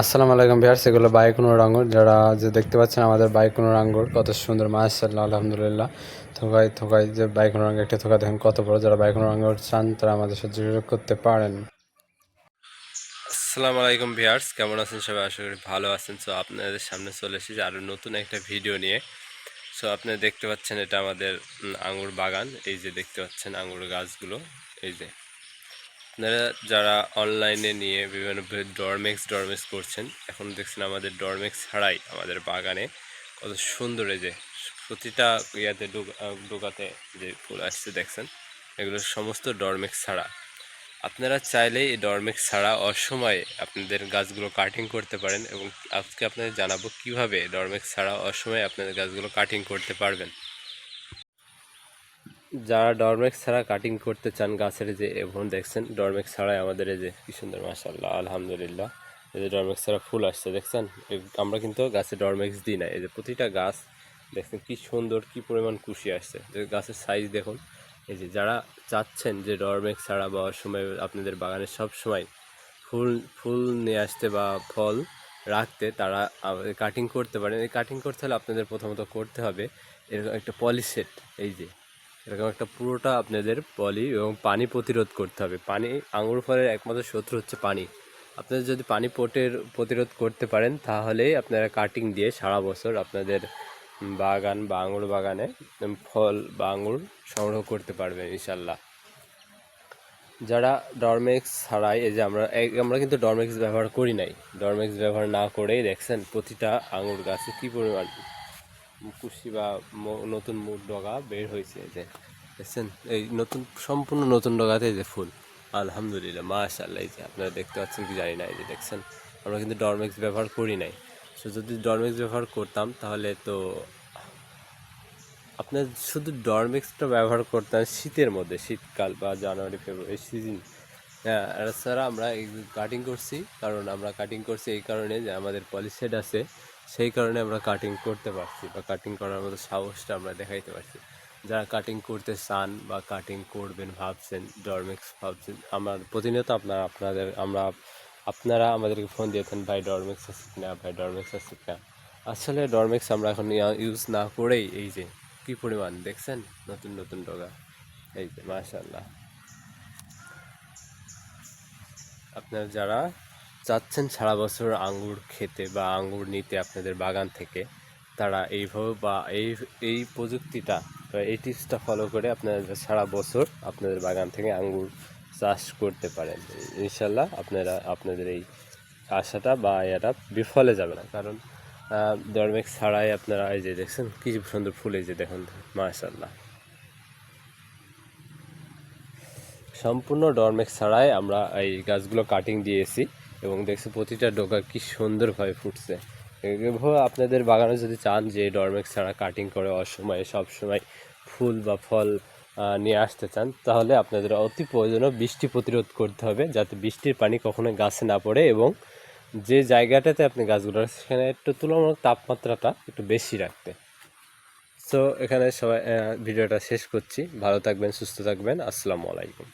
আসসালামু আলাইকুম বিহার সেগুলো বাইকুনোর আঙ্গুর যারা যে দেখতে পাচ্ছেন আমাদের বাইকুনোর আঙ্গুর কত সুন্দর মাশাল্লাহ আলহামদুলিল্লাহ। থোকাই থোকাই যে বাইকুনোর আঙ্গুর একটা থোকা দেখেন কত বড়। যারা বাইকুনোর আঙ্গুর চান, তারা আমাদের সাথে যোগাযোগ করতে পারেন। আসসালামু আলাইকুম ভিয়ার্স কেমন আছেন সবাই? আশা করি ভালো আছেন। সো আপনাদের সামনে চলে এসেছি আরও নতুন একটা ভিডিও নিয়ে। সো আপনারা দেখতে পাচ্ছেন এটা আমাদের আঙ্গুর বাগান। এই যে দেখতে পাচ্ছেন আঙ্গুর গাছগুলো, এই যে। আপনারা যারা অনলাইনে নিয়ে বিভিন্ন ডরমেক্স ডরমেক্স করছেন, এখন দেখছেন আমাদের ডরমেক্স ছাড়াই আমাদের বাগানে কত সুন্দর যে প্রতিটা ইয়াতে ডোকা- ডোকাতে যে ফুল আসছে দেখছেন, এগুলো সমস্ত ডরমেক্স ছাড়া। আপনারা চাইলে এই ডরমেক্স ছাড়া অসময়ে আপনাদের গাছগুলো কাটিং করতে পারেন এবং আজকে আপনাদের জানাব কীভাবে ডরমেক্স ছাড়া অসময়ে আপনাদের গাছগুলো কাটিং করতে পারবেন। যারা ডরমেক্স ছাড়া কাটিং করতে চান গাছের যে এখন দেখছেন ডরমেক্স ছাড়াই আমাদের এই যে, কি সুন্দর মাসাল্লাহ আলহামদুলিল্লাহ। এই যে ডরমেক্স ছাড়া ফুল আসছে, দেখছেন? আমরা কিন্তু গাছে ডরমেক্স দিই না। এই যে প্রতিটা গাছ, দেখছেন কি সুন্দর, কি পরিমাণ কুশি আসছে। যে গাছের সাইজ দেখুন, এই যে যারা চাচ্ছেন যে ডরমেক্স ছাড়া বা সময় আপনাদের বাগানে সব সময় ফুল ফুল নিয়ে আসতে বা ফল রাখতে তারা কাটিং করতে পারেন। এই কাটিং করতে হলে আপনাদের প্রথমত করতে হবে, এরকম একটা পলি সেট এই যে। এরকম একটা পুরোটা আপনাদের পলি এবং পানি প্রতিরোধ করতে হবে। পানি আঙুর ফলের একমাত্র শত্রু হচ্ছে পানি। আপনারা যদি পানি পোটের, প্রতিরোধ করতে পারেন তাহলেই আপনারা কাটিং দিয়ে সারা বছর আপনাদের বাগান বা আঙুর বাগানে ফল বা আঙুর সংগ্রহ করতে পারবেন ইনশাল্লাহ যারা ডরমেক্স ছাড়াই, এই যে আমরা আমরা কিন্তু ডরমেক্স ব্যবহার করি নাই। ডরমেক্স ব্যবহার না করেই দেখছেন প্রতিটা আঙুর গাছে কী পরিমাণ কুশি বা নতুন মুখ ডগা বের হয়েছে যে, দেখছেন? এই নতুন, সম্পূর্ণ নতুন ডগাতে যে ফুল। আলহামদুলিল্লাহ মাশাল্লাহ যে আপনারা দেখতে পাচ্ছেন কি জানি না, এই যে দেখছেন? আমরা কিন্তু ডরমেক্স ব্যবহার করি নাই। সো যদি ডরমেক্স ব্যবহার করতাম, তাহলে তো আপনার শুধু ডরমেক্সটা ব্যবহার করতাম শীতের মধ্যে, শীতকাল বা জানুয়ারি, ফেব্রুয়ারি সিজন হ্যাঁ এছাড়া আমরা কাটিং করছি, কারণ আমরা কাটিং করছি এই কারণে যে আমাদের পলিসেট আছে। সেই কারণে আমরা কাটিং করতে পারছি বা কাটিং করার মতো সাহসটা আমরা দেখাইতে পারছি। যারা কাটিং করতে চান বা কাটিং করবেন ভাবছেন ডরমেক্স ভাবছেন, আমার প্রতিনিয়ত আপনারা, আপনাদের, আমরা, আপনারা আমাদেরকে ফোন দিয়েছেন, ভাই ডরমেক্স আছে কিনা? ভাই ডরমেক্স আছে কিনা? আসলে ডরমেক্স আমরা এখন ইউজ না করেই এই যে, কি পরিমাণ, দেখছেন? নতুন নতুন ডগা। এই যে মাশাল্লাহ আপনারা যারা চাচ্ছেন সারা বছর আঙ্গুর খেতে বা আঙ্গুর নিতে আপনাদের বাগান থেকে, তারা এইভাবে বা এই এই প্রযুক্তিটা বা এই টিপসটা ফলো করে আপনারা সারা বছর আপনাদের বাগান থেকে আঙ্গুর চাষ করতে পারেন। ইনশাল্লাহ আপনারা, আপনাদের এই আশাটা বা এটা বিফলে যাবে না। কারণ ডরমেক্স ছাড়াই আপনারা এই যে দেখছেন, কি সুন্দর ফুল এই যে দেখুন মাশাল্লাহ সম্পূর্ণ ডরমেক্স ছাড়াই আমরা এই গাছগুলো কাটিং দিয়েছি। এবং দেখছি প্রতিটা ডোকা কি সুন্দরভাবে ফুটছে। এভাবে আপনাদের বাগানে যদি চান যে ডরমেক্স ছাড়া কাটিং করে অসময়ে সবসময় ফুল বা ফল নিয়ে আসতে চান, তাহলে আপনাদের অতি প্রয়োজনীয় বৃষ্টি প্রতিরোধ করতে হবে যাতে বৃষ্টির পানি কখনো গাছে না পড়ে এবং যে জায়গাটাতে আপনি গাছগুলো সেখানে একটু তুলনামূলক তাপমাত্রাটা একটু বেশি রাখতে। সো এখানে সবাই ভিডিওটা শেষ করছি। ভালো থাকবেন, সুস্থ থাকবেন। আসসালামু আলাইকুম।